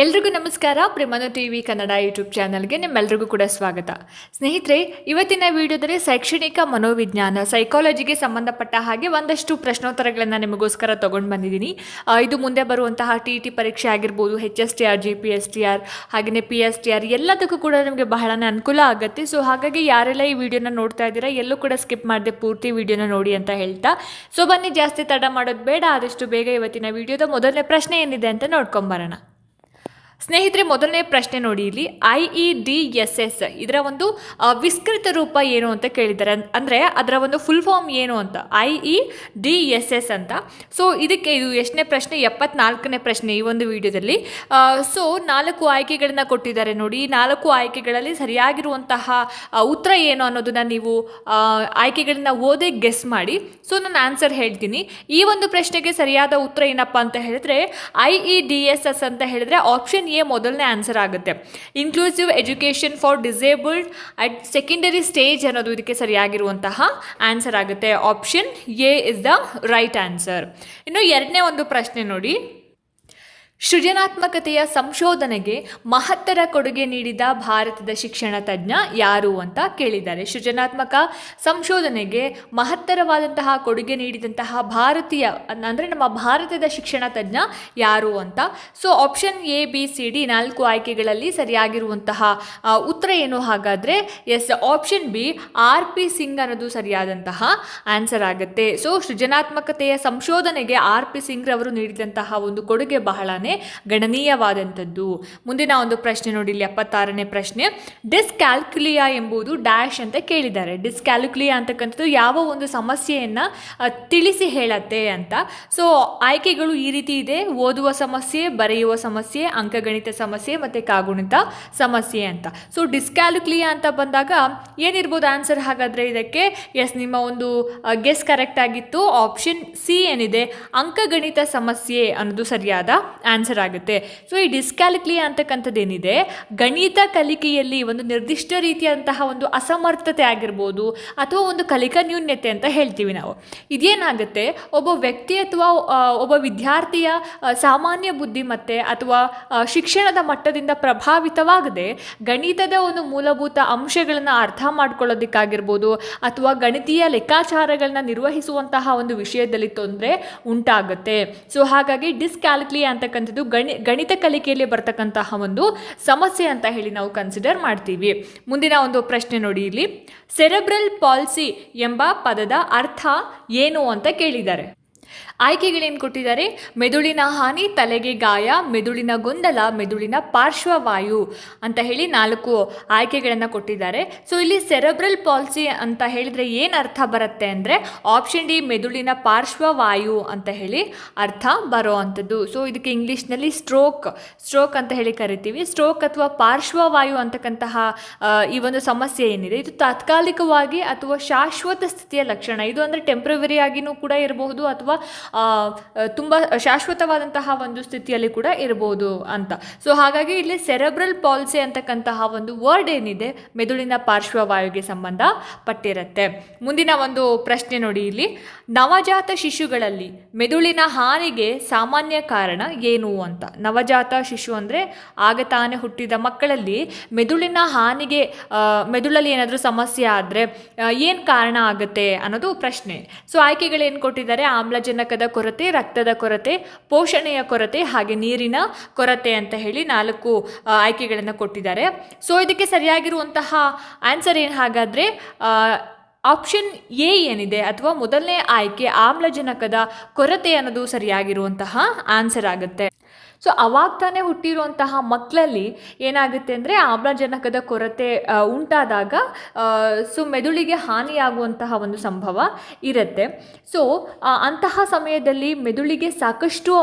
ಎಲ್ರಿಗೂ ನಮಸ್ಕಾರ. ಪ್ರೇಮನು ಟಿ ವಿ ಕನ್ನಡ ಯೂಟ್ಯೂಬ್ ಚಾನಲ್ಗೆ ನಿಮ್ಮೆಲ್ರಿಗೂ ಕೂಡ ಸ್ವಾಗತ. ಸ್ನೇಹಿತರೆ, ಇವತ್ತಿನ ವಿಡಿಯೋದಲ್ಲಿ ಶೈಕ್ಷಣಿಕ ಮನೋವಿಜ್ಞಾನ, ಸೈಕಾಲಜಿಗೆ ಸಂಬಂಧಪಟ್ಟ ಹಾಗೆ ಒಂದಷ್ಟು ಪ್ರಶ್ನೋತ್ತರಗಳನ್ನು ನಿಮಗೋಸ್ಕರ ತೊಗೊಂಡು ಬಂದಿದ್ದೀನಿ. ಇದು ಮುಂದೆ ಬರುವಂತಹ ಟಿ ಟಿ ಪರೀಕ್ಷೆ ಆಗಿರ್ಬೋದು H S T R G P S T R ಹಾಗೆಯೇ ಪಿ ಎಸ್ ಟಿ ಆರ್ ಎಲ್ಲದಕ್ಕೂ ಕೂಡ ನಿಮಗೆ ಬಹಳನೇ ಅನುಕೂಲ ಆಗುತ್ತೆ. ಸೊ ಹಾಗಾಗಿ ಯಾರೆಲ್ಲ ಈ ವಿಡಿಯೋನ ನೋಡ್ತಾ ಇದ್ದೀರಾ, ಎಲ್ಲೂ ಕೂಡ ಸ್ಕಿಪ್ ಮಾಡದೆ ಪೂರ್ತಿ ವಿಡಿಯೋನ ನೋಡಿ ಅಂತ ಹೇಳ್ತಾ. ಸೊ ಬನ್ನಿ, ಜಾಸ್ತಿ ತಡ ಮಾಡೋದು ಬೇಡ. ಆದಷ್ಟು ಬೇಗ ಇವತ್ತಿನ ವಿಡಿಯೋದ ಮೊದಲನೇ ಪ್ರಶ್ನೆ ಏನಿದೆ ಅಂತ ನೋಡ್ಕೊಂಬರೋಣ ಸ್ನೇಹಿತರೆ, ಮೊದಲನೇ ಪ್ರಶ್ನೆ ನೋಡಿ ಇಲ್ಲಿ. I E D S S ಇದರ ಒಂದು ವಿಸ್ತೃತ ರೂಪ ಏನು ಅಂತ ಕೇಳಿದ್ದಾರೆ. ಅಂದರೆ ಅಂದ್ರೆ ಒಂದು ಫುಲ್ ಫಾರ್ಮ್ ಏನು ಅಂತ. I E D S S ಅಂತ. ಸೊ ಇದಕ್ಕೆ ಇದು ಎಷ್ಟನೇ ಪ್ರಶ್ನೆ? ಎಪ್ಪತ್ನಾಲ್ಕನೇ ಪ್ರಶ್ನೆ ಈ ಒಂದು ವಿಡಿಯೋದಲ್ಲಿ. ಸೊ ನಾಲ್ಕು ಆಯ್ಕೆಗಳನ್ನು ಕೊಟ್ಟಿದ್ದಾರೆ ನೋಡಿ. ನಾಲ್ಕು ಆಯ್ಕೆಗಳಲ್ಲಿ ಸರಿಯಾಗಿರುವಂತಹ ಉತ್ತರ ಏನು ಅನ್ನೋದನ್ನ ನೀವು ಆಯ್ಕೆಗಳನ್ನ ಓದೇ ಗೆಸ್ ಮಾಡಿ. ಸೊ ನಾನು ಆನ್ಸರ್ ಹೇಳ್ತೀನಿ. ಈ ಒಂದು ಪ್ರಶ್ನೆಗೆ ಸರಿಯಾದ ಉತ್ತರ ಏನಪ್ಪ ಅಂತ ಹೇಳಿದ್ರೆ I E D S S ಅಂತ ಹೇಳಿದ್ರೆ ಆಪ್ಷನ್ ಎ ಮೊದಲನೇ ಆನ್ಸರ್ ಆಗುತ್ತೆ. Inclusive education for disabled at secondary stage ಅನ್ನೋದು ಇದಕ್ಕೆ ಸರಿಯಾಗಿರುವಂತಹ ಆನ್ಸರ್ ಆಗುತ್ತೆ. Option A is the right answer ಇನ್ನು ಎರಡನೇ ಒಂದು ಪ್ರಶ್ನೆ ನೋಡಿ. ಸೃಜನಾತ್ಮಕತೆಯ ಸಂಶೋಧನೆಗೆ ಮಹತ್ತರ ಕೊಡುಗೆ ನೀಡಿದ ಭಾರತದ ಶಿಕ್ಷಣ ತಜ್ಞ ಯಾರು ಅಂತ ಕೇಳಿದ್ದಾರೆ. ಸೃಜನಾತ್ಮಕ ಸಂಶೋಧನೆಗೆ ಮಹತ್ತರವಾದಂತಹ ಕೊಡುಗೆ ನೀಡಿದಂತಹ ಭಾರತೀಯ, ಅಂದರೆ ನಮ್ಮ ಭಾರತದ ಶಿಕ್ಷಣ ತಜ್ಞ ಯಾರು ಅಂತ. So option A B C D ನಾಲ್ಕು ಆಯ್ಕೆಗಳಲ್ಲಿ ಸರಿಯಾಗಿರುವಂತಹ ಉತ್ತರ ಏನು ಹಾಗಾದರೆ yes option B R P Singh ಅನ್ನೋದು ಸರಿಯಾದಂತಹ ಆನ್ಸರ್ ಆಗುತ್ತೆ. ಸೊ ಸೃಜನಾತ್ಮಕತೆಯ ಸಂಶೋಧನೆಗೆ ಆರ್ ಪಿ ಸಿಂಗ್ ರವರು ನೀಡಿದಂತಹ ಒಂದು ಕೊಡುಗೆ ಬಹಳನೇ ಗಣನೀಯವಾದಂಥದ್ದು. ಮುಂದಿನ ಒಂದು ಪ್ರಶ್ನೆ ನೋಡಿ, ಇಲ್ಲಿ ಎಪ್ಪತ್ತಾರನೇ ಪ್ರಶ್ನೆ. ಡಿಸ್ಕ್ಯಾಲ್ಕುಲಿಯಾ ಎಂಬುದು ಡ್ಯಾಶ್ ಅಂತ ಕೇಳಿದ್ದಾರೆ. ಡಿಸ್ಕ್ಯಾಲ್ಕುಲಿಯಾ ಅಂತಕ್ಕಂಥದ್ದು ಯಾವ ಒಂದು ಸಮಸ್ಯೆಯನ್ನು ತಿಳಿಸಿ ಹೇಳತ್ತೆ ಅಂತ. ಸೊ, ಆಯ್ಕೆಗಳು ಈ ರೀತಿ ಇದೆ. ಓದುವ ಸಮಸ್ಯೆ, ಬರೆಯುವ ಸಮಸ್ಯೆ, ಅಂಕಗಣಿತ ಸಮಸ್ಯೆ ಮತ್ತು ಕಾಗುಣಿತ ಸಮಸ್ಯೆ ಅಂತ. ಸೊ ಡಿಸ್ಕ್ಯಾಲ್ಕುಲಿಯಾ ಅಂತ ಬಂದಾಗ ಏನಿರ್ಬೋದು ಆನ್ಸರ್? ಹಾಗಾದರೆ ಇದಕ್ಕೆ, ಎಸ್, ನಿಮ್ಮ ಒಂದು ಗೆಸ್ ಕರೆಕ್ಟ್ ಆಗಿತ್ತು. ಆಪ್ಷನ್ ಸಿ ಏನಿದೆ? ಅಂಕಗಣಿತ ಸಮಸ್ಯೆ ಅನ್ನೋದು ಸರಿಯಾದ ಆನ್ಸರ್ ಆಗುತ್ತೆ. ಸೊ ಈ ಡಿಸ್ಕ್ಯಾಲ್ಕುಲಿಯಾ ಅಂತಕ್ಕಂಥದ್ದು ಏನಿದೆ ಗಣಿತ ಕಲಿಕೆಯಲ್ಲಿ ಒಂದು ನಿರ್ದಿಷ್ಟ ರೀತಿಯಾದಂತಹ ಒಂದು ಅಸಮರ್ಥತೆ ಆಗಿರ್ಬೋದು ಅಥವಾ ಒಂದು ಕಲಿಕಾ ನ್ಯೂನ್ಯತೆ ಅಂತ ಹೇಳ್ತೀವಿ ನಾವು. ಇದೇನಾಗುತ್ತೆ, ಒಬ್ಬ ವ್ಯಕ್ತಿ ಅಥವಾ ಒಬ್ಬ ವಿದ್ಯಾರ್ಥಿಯ ಸಾಮಾನ್ಯ ಬುದ್ಧಿಮತ್ತೆ ಅಥವಾ ಶಿಕ್ಷಣದ ಮಟ್ಟದಿಂದ ಪ್ರಭಾವಿತವಾಗದೆ ಗಣಿತದ ಒಂದು ಮೂಲಭೂತ ಅಂಶಗಳನ್ನು ಅರ್ಥ ಮಾಡ್ಕೊಳ್ಳೋದಕ್ಕಾಗಿರ್ಬೋದು ಅಥವಾ ಗಣಿತೀಯ ಲೆಕ್ಕಾಚಾರಗಳನ್ನ ನಿರ್ವಹಿಸುವಂತಹ ಒಂದು ವಿಷಯದಲ್ಲಿ ತೊಂದರೆ ಉಂಟಾಗುತ್ತೆ. ಸೊ ಹಾಗಾಗಿ ಡಿಸ್ಕ್ಯಾಲ್ಕುಲಿಯಾ ಅಂತಕ್ಕಂಥದ್ದು ಗಣಿ, ಗಣಿತ ಕಲಿಕೆಯಲ್ಲಿ ಬರ್ತಕ್ಕಂತಹ ಒಂದು ಸಮಸ್ಯೆ ಅಂತ ಹೇಳಿ ನಾವು ಕನ್ಸಿಡರ್ ಮಾಡ್ತೀವಿ. ಮುಂದಿನ ಒಂದು ಪ್ರಶ್ನೆ ನೋಡಿ ಇಲ್ಲಿ. ಸೆರೆಬ್ರಲ್ ಪಾಲ್ಸಿ ಎಂಬ ಪದದ ಅರ್ಥ ಏನು ಅಂತ ಕೇಳಿದ್ದಾರೆ. ಆಯ್ಕೆಗಳೇನು ಕೊಟ್ಟಿದ್ದಾರೆ? ಮೆದುಳಿನ ಹಾನಿ, ತಲೆಗೆ ಗಾಯ, ಮೆದುಳಿನ ಗೊಂದಲ, ಮೆದುಳಿನ ಪಾರ್ಶ್ವವಾಯು ಅಂತ ಹೇಳಿ ನಾಲ್ಕು ಆಯ್ಕೆಗಳನ್ನು ಕೊಟ್ಟಿದ್ದಾರೆ. ಸೊ ಇಲ್ಲಿ ಸೆರೆಬ್ರಲ್ ಪಾಲ್ಸಿ ಅಂತ ಹೇಳಿದರೆ ಏನು ಅರ್ಥ ಬರುತ್ತೆ ಅಂದರೆ ಆಪ್ಷನ್ ಡಿ ಮೆದುಳಿನ ಪಾರ್ಶ್ವವಾಯು ಅಂತ ಹೇಳಿ ಅರ್ಥ ಬರೋ ಅಂಥದ್ದು ಸೊ ಇದಕ್ಕೆ ಇಂಗ್ಲೀಷ್ನಲ್ಲಿ ಸ್ಟ್ರೋಕ್ ಸ್ಟ್ರೋಕ್ ಅಂತ ಹೇಳಿ ಕರಿತೀವಿ. ಸ್ಟ್ರೋಕ್ ಅಥವಾ ಪಾರ್ಶ್ವವಾಯು ಅಂತಕ್ಕಂತಹ ಈ ಒಂದು ಸಮಸ್ಯೆ ಏನಿದೆ? ಇದು ತಾತ್ಕಾಲಿಕವಾಗಿ ಅಥವಾ ಶಾಶ್ವತ ಸ್ಥಿತಿಯ ಲಕ್ಷಣ. ಇದು ಅಂದರೆ ಟೆಂಪ್ರವರಿ ಆಗಿನೂ ಕೂಡ ಇರಬಹುದು ಅಥವಾ ತುಂಬ ಶಾಶ್ವತವಾದಂತಹ ಒಂದು ಸ್ಥಿತಿಯಲ್ಲಿ ಕೂಡ ಇರಬಹುದು ಅಂತ. ಸೊ ಹಾಗಾಗಿ ಇಲ್ಲಿ ಸೆರೆಬ್ರಲ್ ಪಾಲ್ಸಿ ಅಂತಕ್ಕಂತಹ ಒಂದು ವರ್ಡ್ ಏನಿದೆ, ಮೆದುಳಿನ ಪಾರ್ಶ್ವವಾಯುಗೆ ಸಂಬಂಧ ಪಟ್ಟಿರುತ್ತೆ. ಮುಂದಿನ ಒಂದು ಪ್ರಶ್ನೆ ನೋಡಿ ಇಲ್ಲಿ. ನವಜಾತ ಶಿಶುಗಳಲ್ಲಿ ಮೆದುಳಿನ ಹಾನಿಗೆ ಸಾಮಾನ್ಯ ಕಾರಣ ಏನು ಅಂತ. ನವಜಾತ ಶಿಶು ಅಂದರೆ ಆಗ ತಾನೇ ಹುಟ್ಟಿದ ಮಕ್ಕಳಲ್ಲಿ ಮೆದುಳಿನ ಹಾನಿಗೆ ಮೆದುಳಲ್ಲಿ ಏನಾದರೂ ಸಮಸ್ಯೆ ಆದರೆ ಏನು ಕಾರಣ ಆಗುತ್ತೆ ಅನ್ನೋದು ಪ್ರಶ್ನೆ. ಸೊ ಆಯ್ಕೆಗಳೇನು ಕೊಟ್ಟಿದ್ದಾರೆ? ಆಮ್ಲಜನಕದ ಕೊರತೆ, ರಕ್ತದ ಕೊರತೆ, ಪೋಷಣೆಯ ಕೊರತೆ ಹಾಗೆ ನೀರಿನ ಕೊರತೆ ಅಂತ ಹೇಳಿ ನಾಲ್ಕು ಆಯ್ಕೆಗಳನ್ನು ಕೊಟ್ಟಿದ್ದಾರೆ. ಸೊ ಇದಕ್ಕೆ ಸರಿಯಾಗಿರುವಂತಹ ಆನ್ಸರ್ ಏನು ಹಾಗಾದರೆ ಆಪ್ಷನ್ ಎ ಏನಿದೆ ಅಥವಾ ಮೊದಲನೇ ಆಯ್ಕೆ ಆಮ್ಲಜನಕದ ಕೊರತೆ ಅನ್ನೋದು ಸರಿಯಾಗಿರುವಂತಹ ಆನ್ಸರ್ ಆಗುತ್ತೆ. ಸೊ ಅವಾಗ ತಾನೇ ಹುಟ್ಟಿರುವಂತಹ ಮಕ್ಕಳಲ್ಲಿ ಏನಾಗುತ್ತೆ ಅಂದರೆ ಆಮ್ಲಜನಕದ ಕೊರತೆ ಉಂಟಾದಾಗ ಸೊ ಮೆದುಳಿಗೆ ಹಾನಿಯಾಗುವಂತಹ ಒಂದು ಸಂಭವ ಇರುತ್ತೆ. ಸೊ ಅಂತಹ ಸಮಯದಲ್ಲಿ ಮೆದುಳಿಗೆ ಸಾಕಷ್ಟು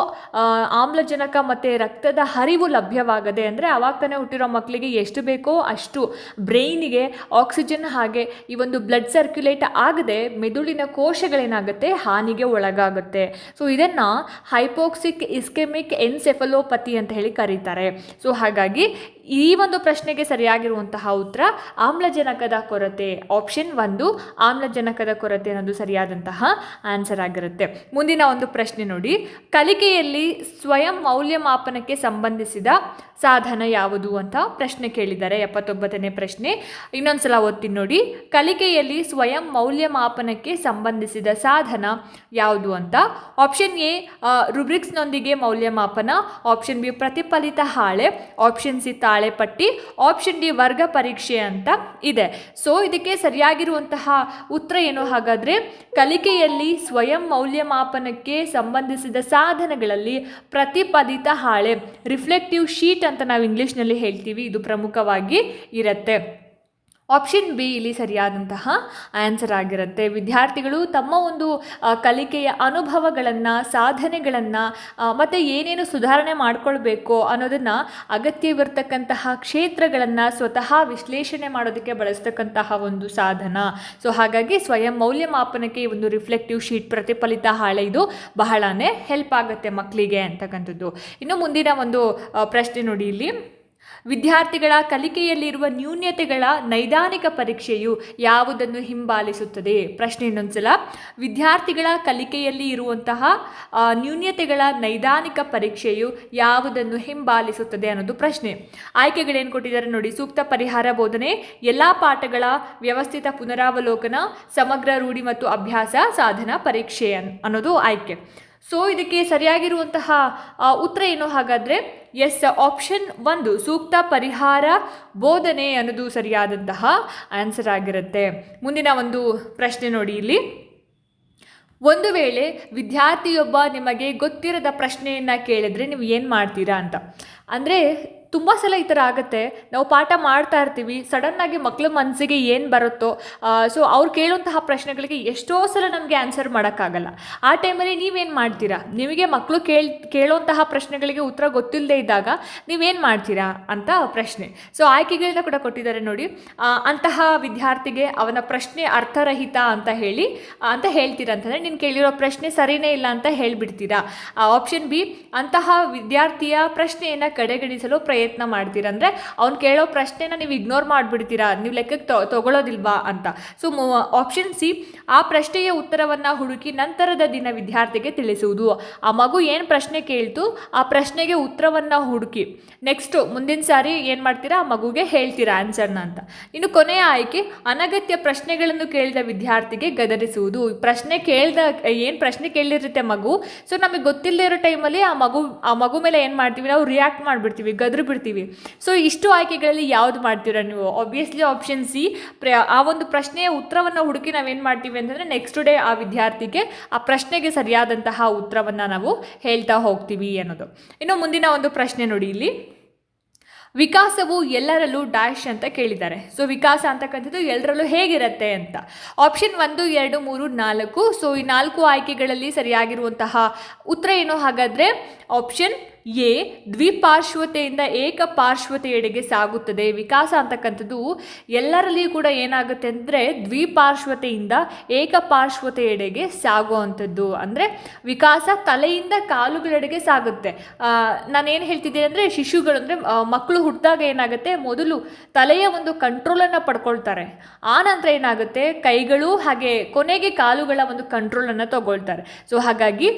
ಆಮ್ಲಜನಕ ಮತ್ತು ರಕ್ತದ ಹರಿವು ಲಭ್ಯವಾಗದೆ ಅಂದರೆ ಅವಾಗ ತಾನೇ ಹುಟ್ಟಿರೋ ಮಕ್ಕಳಿಗೆ ಎಷ್ಟು ಬೇಕೋ ಅಷ್ಟು ಬ್ರೈನಿಗೆ ಆಕ್ಸಿಜನ್ ಹಾಗೆ ಈ ಒಂದು ಬ್ಲಡ್ ಸರ್ಕ್ಯುಲೇಟ್ ಆಗದೆ ಮೆದುಳಿನ ಕೋಶಗಳೇನಾಗುತ್ತೆ? ಹಾನಿಗೆ ಒಳಗಾಗುತ್ತೆ. ಸೊ ಇದನ್ನು ಹೈಪೋಕ್ಸಿಕ್ ಇಸ್ಕೆಮಿಕ್ ಎನ್ಸೆಫಲೋಪತಿ ಅಂತ ಹೇಳಿ ಕರೀತಾರೆ. ಸೊ ಹಾಗಾಗಿ ಈ ಒಂದು ಪ್ರಶ್ನೆಗೆ ಸರಿಯಾಗಿರುವಂತಹ ಉತ್ತರ ಆಮ್ಲಜನಕದ ಕೊರತೆ. ಆಪ್ಷನ್ ಒಂದು, ಆಮ್ಲಜನಕದ ಕೊರತೆ ಅನ್ನೋದು ಸರಿಯಾದಂತಹ ಆನ್ಸರ್ ಆಗಿರುತ್ತೆ. ಮುಂದಿನ ಒಂದು ಪ್ರಶ್ನೆ ನೋಡಿ. ಕಲಿಕೆಯಲ್ಲಿ ಸ್ವಯಂ ಮೌಲ್ಯಮಾಪನಕ್ಕೆ ಸಂಬಂಧಿಸಿದ ಸಾಧನ ಯಾವುದು ಅಂತ ಪ್ರಶ್ನೆ ಕೇಳಿದ್ದಾರೆ. ಎಪ್ಪತ್ತೊಂಬತ್ತನೇ ಪ್ರಶ್ನೆ. ಇನ್ನೊಂದ್ಸಲ ಓದ್ತೀನಿ ನೋಡಿ. ಕಲಿಕೆಯಲ್ಲಿ ಸ್ವಯಂ ಮೌಲ್ಯಮಾಪನಕ್ಕೆ ಸಂಬಂಧಿಸಿದ ಸಾಧನ ಯಾವುದು ಅಂತ? ಆಪ್ಷನ್ ಎ ರುಬ್ರಿಕ್ಸ್ನೊಂದಿಗೆ ಮೌಲ್ಯಮಾಪನ. ಆಪ್ಷನ್ ಬಿ ಪ್ರತಿಫಲಿತ ಹಾಳೆ. ಆಪ್ಷನ್ ಸಿ ತಾಳೆ. ಪಟ್ಟಿ ಆಪ್ಷನ್ ಡಿ ವರ್ಗ ಪರೀಕ್ಷೆ ಅಂತ ಇದೆ. ಸೊ ಇದಕ್ಕೆ ಸರಿಯಾಗಿರುವಂತಹ ಉತ್ತರ ಏನು? ಹಾಗಾದರೆ ಕಲಿಕೆಯಲ್ಲಿ ಸ್ವಯಂ ಮೌಲ್ಯಮಾಪನಕ್ಕೆ ಸಂಬಂಧಿಸಿದ ಸಾಧನಗಳಲ್ಲಿ ಪ್ರತಿಪಾದಿತ ಹಾಳೆ ರಿಫ್ಲೆಕ್ಟಿವ್ ಶೀಟ್ ಅಂತ ನಾವು ಇಂಗ್ಲೀಷ್ನಲ್ಲಿ ಹೇಳ್ತೀವಿ. ಇದು ಪ್ರಮುಖವಾಗಿ ಇರುತ್ತೆ. ಆಪ್ಷನ್ ಬಿ ಇಲ್ಲಿ ಸರಿಯಾದಂತಹ ಆನ್ಸರ್ ಆಗಿರುತ್ತೆ. ವಿದ್ಯಾರ್ಥಿಗಳು ತಮ್ಮ ಒಂದು ಕಲಿಕೆಯ ಅನುಭವಗಳನ್ನು, ಸಾಧನೆಗಳನ್ನು ಮತ್ತು ಏನೇನು ಸುಧಾರಣೆ ಮಾಡಿಕೊಳ್ಬೇಕು ಅನ್ನೋದನ್ನು ಅಗತ್ಯವಿರ್ತಕ್ಕಂತಹ ಕ್ಷೇತ್ರಗಳನ್ನು ಸ್ವತಃ ವಿಶ್ಲೇಷಣೆ ಮಾಡೋದಕ್ಕೆ ಬಳಸ್ತಕ್ಕಂತಹ ಒಂದು ಸಾಧನ. ಸೊ ಹಾಗಾಗಿ ಸ್ವಯಂ ಮೌಲ್ಯಮಾಪನಕ್ಕೆ ಒಂದು ರಿಫ್ಲೆಕ್ಟಿವ್ ಶೀಟ್ ಪ್ರತಿಫಲಿತ ಹಾಳೆ ಇದು ಬಹಳನೇ ಹೆಲ್ಪ್ ಆಗುತ್ತೆ ಮಕ್ಕಳಿಗೆ ಅಂತಕ್ಕಂಥದ್ದು. ಇನ್ನು ಮುಂದಿನ ಒಂದು ಪ್ರಶ್ನೆ ನೋಡಿ ಇಲ್ಲಿ. ವಿದ್ಯಾರ್ಥಿಗಳ ಕಲಿಕೆಯಲ್ಲಿರುವ ನ್ಯೂನ್ಯತೆಗಳ ನೈದಾನಿಕ ಪರೀಕ್ಷೆಯು ಯಾವುದನ್ನು ಹಿಂಬಾಲಿಸುತ್ತದೆ? ಪ್ರಶ್ನೆ ಇನ್ನೊಂದ್ಸಲ. ವಿದ್ಯಾರ್ಥಿಗಳ ಕಲಿಕೆಯಲ್ಲಿ ಇರುವಂತಹ ನ್ಯೂನ್ಯತೆಗಳ ನೈದಾನಿಕ ಪರೀಕ್ಷೆಯು ಯಾವುದನ್ನು ಹಿಂಬಾಲಿಸುತ್ತದೆ ಅನ್ನೋದು ಪ್ರಶ್ನೆ. ಆಯ್ಕೆಗಳೇನು ಕೊಟ್ಟಿದ್ದಾರೆ ನೋಡಿ, ಸೂಕ್ತ ಪರಿಹಾರ ಬೋಧನೆ, ಎಲ್ಲ ಪಾಠಗಳ ವ್ಯವಸ್ಥಿತ ಪುನರಾವಲೋಕನ, ಸಮಗ್ರ ರೂಢಿ ಮತ್ತು ಅಭ್ಯಾಸ ಸಾಧನ ಪರೀಕ್ಷೆ ಅನ್ನೋದು ಆಯ್ಕೆ. ಸೊ ಇದಕ್ಕೆ ಸರಿಯಾಗಿರುವಂತಹ ಉತ್ತರ ಏನು ಹಾಗಾದರೆ ಎಸ್ ಆಪ್ಷನ್ ಒಂದು, ಸೂಕ್ತ ಪರಿಹಾರ, ಬೋಧನೆ ಅನ್ನೋದು ಸರಿಯಾದಂತಹ ಆನ್ಸರ್ ಆಗಿರುತ್ತೆ. ಮುಂದಿನ ಒಂದು ಪ್ರಶ್ನೆ ನೋಡಿ ಇಲ್ಲಿ. ಒಂದು ವೇಳೆ ವಿದ್ಯಾರ್ಥಿಯೊಬ್ಬ ನಿಮಗೆ ಗೊತ್ತಿರದ ಪ್ರಶ್ನೆಯನ್ನು ಕೇಳಿದ್ರೆ ನೀವು ಏನು ಮಾಡ್ತೀರಾ ಅಂತ. ಅಂದರೆ ತುಂಬ ಸಲ ಈ ಥರ ಆಗುತ್ತೆ. ನಾವು ಪಾಠ ಮಾಡ್ತಾ ಇರ್ತೀವಿ ಸಡನ್ನಾಗಿ ಮಕ್ಳ ಮನಸ್ಸಿಗೆ ಏನು ಬರುತ್ತೋ ಸೊ ಅವ್ರು ಕೇಳುವಂತಹ ಪ್ರಶ್ನೆಗಳಿಗೆ ಎಷ್ಟೋ ಸಲ ನಮಗೆ ಆನ್ಸರ್ ಮಾಡೋಕ್ಕಾಗಲ್ಲ. ಆ ಟೈಮಲ್ಲಿ ನೀವೇನು ಮಾಡ್ತೀರಾ? ನಿಮಗೆ ಮಕ್ಕಳು ಕೇಳ್, ಕೇಳುವಂತಹ ಪ್ರಶ್ನೆಗಳಿಗೆ ಉತ್ತರ ಗೊತ್ತಿಲ್ಲದೆ ಇದ್ದಾಗ ನೀವೇನು ಮಾಡ್ತೀರಾ ಅಂತ ಪ್ರಶ್ನೆ. ಸೊ ಆಯ್ಕೆಗಳನ್ನ ಕೂಡ ಕೊಟ್ಟಿದ್ದಾರೆ ನೋಡಿ. ಅಂತಹ ವಿದ್ಯಾರ್ಥಿಗೆ ಅವನ ಪ್ರಶ್ನೆ ಅರ್ಥರಹಿತ ಅಂತ ಹೇಳಿ, ಅಂತ ಹೇಳ್ತೀರಾ ಅಂತಂದರೆ, ನೀನು ಕೇಳಿರೋ ಪ್ರಶ್ನೆ ಸರಿನೇ ಇಲ್ಲ ಅಂತ ಹೇಳಿಬಿಡ್ತೀರಾ. ಆಪ್ಷನ್ ಬಿ ಅಂತಹ ವಿದ್ಯಾರ್ಥಿಯ ಪ್ರಶ್ನೆಯನ್ನು ಕಡೆಗಣಿಸಲು ಪ್ರಯತ್ನ ಮಾಡ್ತೀರಾ? ಅಂದರೆ ಅವ್ನು ಕೇಳೋ ಪ್ರಶ್ನೆನ ನೀವು ಇಗ್ನೋರ್ ಮಾಡಿಬಿಡ್ತೀರಾ? ನೀವು ಲೆಕ್ಕಕ್ಕೆ ತಗೊಳ್ಳೋದಿಲ್ವಾ ಅಂತ. ಸೊ ಆಪ್ಷನ್ ಸಿ ಆ ಪ್ರಶ್ನೆಯ ಉತ್ತರವನ್ನು ಹುಡುಕಿ ನಂತರದ ದಿನ ವಿದ್ಯಾರ್ಥಿಗೆ ತಿಳಿಸುವುದು. ಆ ಮಗು ಏನು ಪ್ರಶ್ನೆ ಕೇಳ್ತು, ಆ ಪ್ರಶ್ನೆಗೆ ಉತ್ತರವನ್ನು ಹುಡುಕಿ. ನೆಕ್ಸ್ಟು ಮುಂದಿನ ಸಾರಿ ಏನು ಮಾಡ್ತೀರಾ? ಆ ಮಗುಗೆ ಹೇಳ್ತೀರಾ ಆನ್ಸರ್ನ ಅಂತ. ಇನ್ನು ಕೊನೆಯ ಆಯ್ಕೆ, ಅನಗತ್ಯ ಪ್ರಶ್ನೆಗಳನ್ನು ಕೇಳಿದ ವಿದ್ಯಾರ್ಥಿಗೆ ಗದರಿಸುವುದು. ಪ್ರಶ್ನೆ ಕೇಳ್ದ, ಏನು ಪ್ರಶ್ನೆ ಕೇಳಿರುತ್ತೆ ಮಗು? ಸೊ ನಮಗೆ ಗೊತ್ತಿಲ್ಲದೆ ಇರೋ ಟೈಮಲ್ಲಿ ಆ ಮಗು ಆ ಮಗು ಮೇಲೆ ಏನು ಮಾಡ್ತೀವಿ? ನಾವು ರಿಯಾಕ್ಟ್ ಮಾಡಿಬಿಡ್ತೀವಿ. ಗದ್ರು ಬಿಡ್ತೀವಿ ಸೊ ಇಷ್ಟು ಆಯ್ಕೆಗಳಲ್ಲಿ ಯಾವ್ದು ಮಾಡ್ತೀರಾ ನೀವು? ಆಬ್ವಿಯಸ್ಲಿ ಆಪ್ಷನ್ ಸಿ ಪ್ರ ಆ ಒಂದು ಪ್ರಶ್ನೆಯ ಉತ್ತರವನ್ನು ಹುಡುಕಿ ನಾವೇನು ಮಾಡ್ತೀವಿ ಅಂತಂದರೆ ನೆಕ್ಸ್ಟ್ ಡೇ ಆ ವಿದ್ಯಾರ್ಥಿಗೆ ಆ ಪ್ರಶ್ನೆಗೆ ಸರಿಯಾದಂತಹ ಉತ್ತರವನ್ನು ನಾವು ಹೇಳ್ತಾ ಹೋಗ್ತೀವಿ ಅನ್ನೋದು. ಇನ್ನು ಮುಂದಿನ ಒಂದು ಪ್ರಶ್ನೆ ನೋಡಿ ಇಲ್ಲಿ. ವಿಕಾಸವು ಎಲ್ಲರಲ್ಲೂ ಡ್ಯಾಶ್ ಅಂತ ಕೇಳಿದ್ದಾರೆ. ಸೊ ವಿಕಾಸ ಅಂತಕ್ಕಂಥದ್ದು ಎಲ್ಲರಲ್ಲೂ ಹೇಗಿರುತ್ತೆ ಅಂತ. ಆಪ್ಷನ್ ಒಂದು, ಎರಡು, ಮೂರು, ನಾಲ್ಕು. ಸೊ ಈ ನಾಲ್ಕು ಆಯ್ಕೆಗಳಲ್ಲಿ ಸರಿಯಾಗಿರುವಂತಹ ಉತ್ತರ ಏನು? ಹಾಗಾದರೆ ಆಪ್ಷನ್ ಎ, ದ್ವಿಪಾರ್ಶ್ವತೆಯಿಂದ ಏಕ ಪಾರ್ಶ್ವತೆಯೆಡೆಗೆ ಸಾಗುತ್ತದೆ. ವಿಕಾಸ ಅಂತಕ್ಕಂಥದ್ದು ಎಲ್ಲರಲ್ಲಿಯೂ ಕೂಡ ಏನಾಗುತ್ತೆ ಅಂದರೆ ದ್ವಿಪಾರ್ಶ್ವತೆಯಿಂದ ಏಕ ಪಾರ್ಶ್ವತೆಯೆಡೆಗೆ ಸಾಗುವಂಥದ್ದು. ಅಂದರೆ ವಿಕಾಸ ತಲೆಯಿಂದ ಕಾಲುಗಳೆಡೆಗೆ ಸಾಗುತ್ತೆ. ನಾನೇನು ಹೇಳ್ತಿದ್ದೀನಿ ಅಂದರೆ ಶಿಶುಗಳು ಅಂದರೆ ಮಕ್ಕಳು ಹುಟ್ಟಿದಾಗ ಏನಾಗುತ್ತೆ? ಮೊದಲು ತಲೆಯ ಒಂದು ಕಂಟ್ರೋಲನ್ನು ಪಡ್ಕೊಳ್ತಾರೆ. ಆ ನಂತರ ಏನಾಗುತ್ತೆ? ಕೈಗಳು ಹಾಗೆ ಕೊನೆಗೆ ಕಾಲುಗಳ ಒಂದು ಕಂಟ್ರೋಲನ್ನು ತಗೊಳ್ತಾರೆ. ಸೊ ಹಾಗಾಗಿ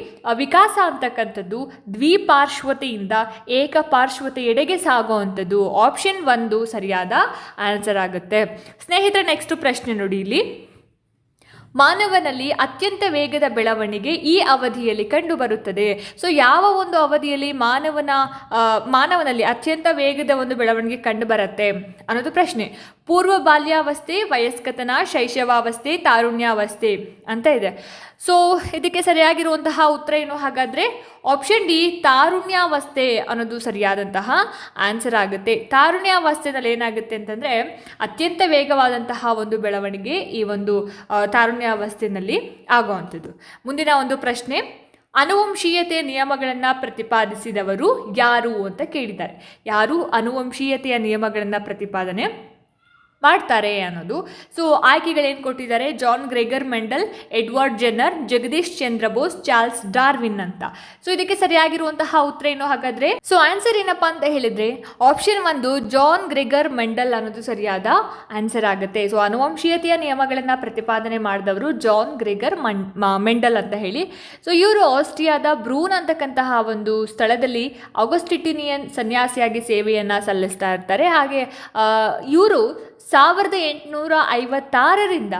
ವಿಕಾಸ ಅಂತಕ್ಕಂಥದ್ದು ದ್ವಿಪಾರ್ಶ್ವತೆಯಿಂದ ಏಕಪಾರ್ಶ್ವತೆಯೆಡೆಗೆ ಸಾಗುವಂಥದ್ದು. ಆಪ್ಷನ್ ಒಂದು ಸರಿಯಾದ ಆನ್ಸರ್ ಆಗುತ್ತೆ. ಸ್ನೇಹಿತರೆ ನೆಕ್ಸ್ಟ್ ಪ್ರಶ್ನೆ ನೋಡಿ ಇಲ್ಲಿ. ಮಾನವನಲ್ಲಿ ಅತ್ಯಂತ ವೇಗದ ಬೆಳವಣಿಗೆ ಈ ಅವಧಿಯಲ್ಲಿ ಕಂಡುಬರುತ್ತದೆ. ಸೊ ಯಾವ ಒಂದು ಅವಧಿಯಲ್ಲಿ ಮಾನವನ ಮಾನವನಲ್ಲಿ ಅತ್ಯಂತ ವೇಗದ ಒಂದು ಬೆಳವಣಿಗೆ ಕಂಡುಬರುತ್ತೆ ಅನ್ನೋದು ಪ್ರಶ್ನೆ. ಪೂರ್ವ ಬಾಲ್ಯಾವಸ್ಥೆ, ವಯಸ್ಕತನ, ಶೈಶವಾವಸ್ಥೆ, ತಾರುಣ್ಯಾವಸ್ಥೆ ಅಂತ ಇದೆ. ಸೊ ಇದಕ್ಕೆ ಸರಿಯಾಗಿರುವಂತಹ ಉತ್ತರ ಏನು? ಹಾಗಾದರೆ ಆಪ್ಷನ್ ಡಿ ತಾರುಣ್ಯಾವಸ್ಥೆ ಅನ್ನೋದು ಸರಿಯಾದಂತಹ ಆನ್ಸರ್ ಆಗುತ್ತೆ. ತಾರುಣ್ಯಾವಸ್ಥೆಯಲ್ಲಿ ಏನಾಗುತ್ತೆ ಅಂತಂದರೆ ಅತ್ಯಂತ ವೇಗವಾದಂತಹ ಒಂದು ಬೆಳವಣಿಗೆ ಈ ಒಂದು ತಾರುಣ್ಯಾವಸ್ಥೆಯಲ್ಲಿ ಆಗುವಂಥದ್ದು. ಮುಂದಿನ ಒಂದು ಪ್ರಶ್ನೆ, ಅನುವಂಶೀಯತೆ ನಿಯಮಗಳನ್ನು ಪ್ರತಿಪಾದಿಸಿದವರು ಯಾರು ಅಂತ ಕೇಳಿದ್ದಾರೆ. ಯಾರು ಅನುವಂಶೀಯತೆಯ ನಿಯಮಗಳನ್ನು ಪ್ರತಿಪಾದನೆ ಮಾಡ್ತಾರೆ ಅನ್ನೋದು. ಸೊ ಆಯ್ಕೆಗಳೇನು ಕೊಟ್ಟಿದ್ದಾರೆ? John Gregor Mendel Edward Jenner Jagadish Chandra Bose Charles Darwin ಅಂತ. ಸೊ ಇದಕ್ಕೆ ಸರಿಯಾಗಿರುವಂತಹ ಉತ್ತರ ಏನು ಹಾಗಾದ್ರೆ? ಸೊ ಆನ್ಸರ್ ಏನಪ್ಪಾ ಅಂತ ಹೇಳಿದ್ರೆ ಆಪ್ಷನ್ ಒಂದು ಜಾನ್ ಗ್ರೆಗರ್ ಮೆಂಡಲ್ ಅನ್ನೋದು ಸರಿಯಾದ ಆನ್ಸರ್ ಆಗುತ್ತೆ. ಸೊ ಅನುವಂಶೀಯತೆಯ ನಿಯಮಗಳನ್ನು ಪ್ರತಿಪಾದನೆ ಮಾಡಿದವರು ಜಾನ್ ಗ್ರೆಗರ್ ಮೆಂಡಲ್ ಅಂತ ಹೇಳಿ. ಸೊ ಇವರು ಆಸ್ಟ್ರಿಯಾದ ಬ್ರೂನ್ ಅಂತಕ್ಕಂತಹ ಒಂದು ಸ್ಥಳದಲ್ಲಿ ಅಗಸ್ಟಿಟಿನಿಯನ್ ಸನ್ಯಾಸಿಯಾಗಿ ಸೇವೆಯನ್ನು ಸಲ್ಲಿಸ್ತಾ ಇರ್ತಾರೆ. ಹಾಗೆ ಇವರು ಸಾವಿರದ ಎಂಟುನೂರ ಐವತ್ತಾರರಿಂದ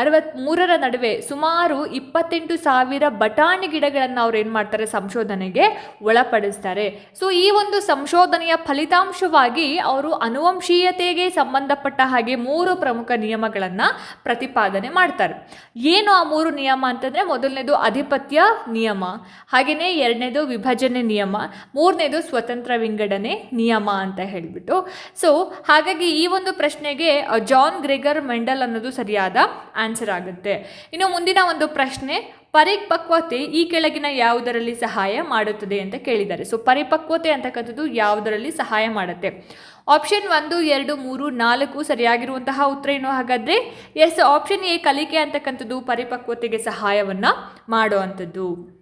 ಅರವತ್ತ್ಮೂರರ ನಡುವೆ ಸುಮಾರು ಇಪ್ಪತ್ತೆಂಟು ಸಾವಿರ ಬಟಾಣಿ ಗಿಡಗಳನ್ನು ಅವ್ರು ಏನು ಮಾಡ್ತಾರೆ ಸಂಶೋಧನೆಗೆ ಒಳಪಡಿಸ್ತಾರೆ. ಸೊ ಈ ಒಂದು ಸಂಶೋಧನೆಯ ಫಲಿತಾಂಶವಾಗಿ ಅವರು ಅನುವಂಶೀಯತೆಗೆ ಸಂಬಂಧಪಟ್ಟ ಹಾಗೆ ಮೂರು ಪ್ರಮುಖ ನಿಯಮಗಳನ್ನು ಪ್ರತಿಪಾದನೆ ಮಾಡ್ತಾರೆ. ಏನು ಆ ಮೂರು ನಿಯಮ ಅಂತಂದರೆ ಮೊದಲನೇದು ಅಧಿಪತ್ಯ ನಿಯಮ ಹಾಗೆಯೇ ಎರಡನೇದು ವಿಭಜನೆ ನಿಯಮ, ಮೂರನೇದು ಸ್ವತಂತ್ರ ವಿಂಗಡಣೆ ನಿಯಮ ಅಂತ ಹೇಳಿಬಿಟ್ಟು. ಸೊ ಹಾಗಾಗಿ ಈ ಒಂದು ಪ್ರಶ್ನೆಗೆ ಜಾನ್ ಗ್ರೆಗರ್ ಮೆಂಡಲ್ ಅನ್ನೋದು ಸರಿಯಾದ ಆನ್ಸರ್ ಆಗುತ್ತೆ. ಇನ್ನು ಮುಂದಿನ ಒಂದು ಪ್ರಶ್ನೆ, ಪರಿಪಕ್ವತೆ ಈ ಕೆಳಗಿನ ಯಾವುದರಲ್ಲಿ ಸಹಾಯ ಮಾಡುತ್ತದೆ ಅಂತ ಕೇಳಿದ್ದಾರೆ. ಸೊ ಪರಿಪಕ್ವತೆ ಅಂತಕ್ಕಂಥದ್ದು ಯಾವುದರಲ್ಲಿ ಸಹಾಯ ಮಾಡುತ್ತೆ? ಆಪ್ಷನ್ ಒಂದು, ಎರಡು, ಮೂರು, ನಾಲ್ಕು ಸರಿಯಾಗಿರುವಂತಹ ಉತ್ತರ ಏನು? ಹಾಗಾದರೆ ಎಸ್ ಆಪ್ಷನ್ ಎ ಕಲಿಕೆ ಅಂತಕ್ಕಂಥದ್ದು ಪರಿಪಕ್ವತೆಗೆ ಸಹಾಯವನ್ನು ಮಾಡುವಂಥದ್ದು.